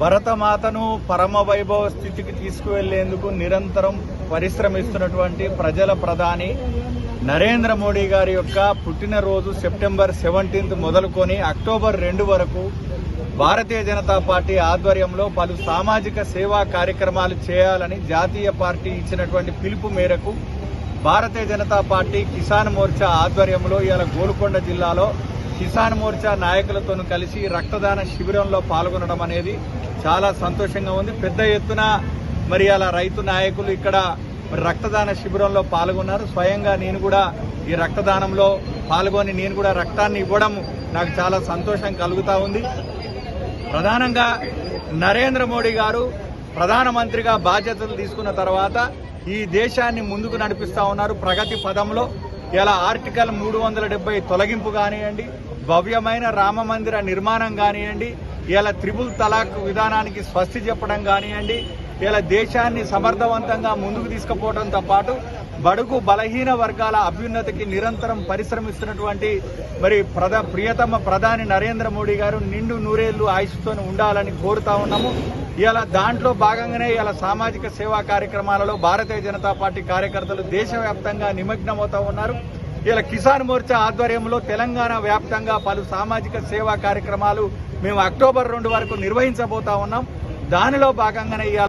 భరతమాతను పరమ వైభవ స్థితికి తీసుకువెళ్ళేందుకు నిరంతరం పరిశ్రమిస్తున్నటువంటి ప్రజల ప్రధాని నరేంద్ర మోడీ గారి యొక్క పుట్టినరోజు సెప్టెంబర్ సెవెంటీన్త్ మొదలుకొని అక్టోబర్ రెండు వరకు భారతీయ జనతా పార్టీ ఆధ్వర్యంలో పలు సామాజిక సేవా కార్యక్రమాలు చేయాలని జాతీయ పార్టీ ఇచ్చినటువంటి పిలుపు మేరకు భారతీయ జనతా పార్టీ కిసాన్ మోర్చా ఆధ్వర్యంలో ఇవాళ గోల్కొండ జిల్లాలో కిసాన్ మోర్చా నాయకులతో కలిసి రక్తదాన శిబిరంలో పాల్గొనడం అనేది చాలా సంతోషంగా ఉంది. పెద్ద ఎత్తున మరి అలా రైతు నాయకులు ఇక్కడ రక్తదాన శిబిరంలో పాల్గొన్నారు. స్వయంగా నేను కూడా ఈ రక్తదానంలో పాల్గొని నేను కూడా రక్తాన్ని ఇవ్వడం నాకు చాలా సంతోషం కలుగుతా ఉంది. ప్రధానంగా నరేంద్ర మోడీ గారు ప్రధానమంత్రిగా బాధ్యతలు తీసుకున్న తర్వాత ఈ దేశాన్ని ముందుకు నడిపిస్తూ ఉన్నారు. ప్రగతి పదంలో ఇలా ఆర్టికల్ మూడు వందల డెబ్బై తొలగింపు కానివ్వండి భవ్యమైన రామ మందిర నిర్మాణం కానివ్వండి ఇలా త్రిబుల్ తలాక్ విధానానికి స్వస్తి చెప్పడం కానివ్వండి ఇలా దేశాన్ని సమర్థవంతంగా ముందుకు తీసుకుపోవడంతో పాటు బడుగు బలహీన వర్గాల అభ్యున్నతికి నిరంతరం పరిశ్రమిస్తున్నటువంటి మరి ప్రధా ప్రియతమ ప్రధాని నరేంద్ర మోడీ గారు నిండు నూరేళ్ళు ఆయుష్తో ఉండాలని కోరుతా ఉన్నాము. ఇలా దాంట్లో భాగంగానే ఇలా సామాజిక సేవా కార్యక్రమాలలో భారతీయ జనతా పార్టీ కార్యకర్తలు దేశవ్యాప్తంగా నిమగ్నమవుతా ఉన్నారు. ఇలా కిసాన్ మోర్చా ఆధ్వర్యంలో తెలంగాణ వ్యాప్తంగా పలు సామాజిక సేవా కార్యక్రమాలు మేము అక్టోబర్ రెండు వరకు నిర్వహించబోతా ఉన్నాం. దానిలో భాగంగానే ఇవాళ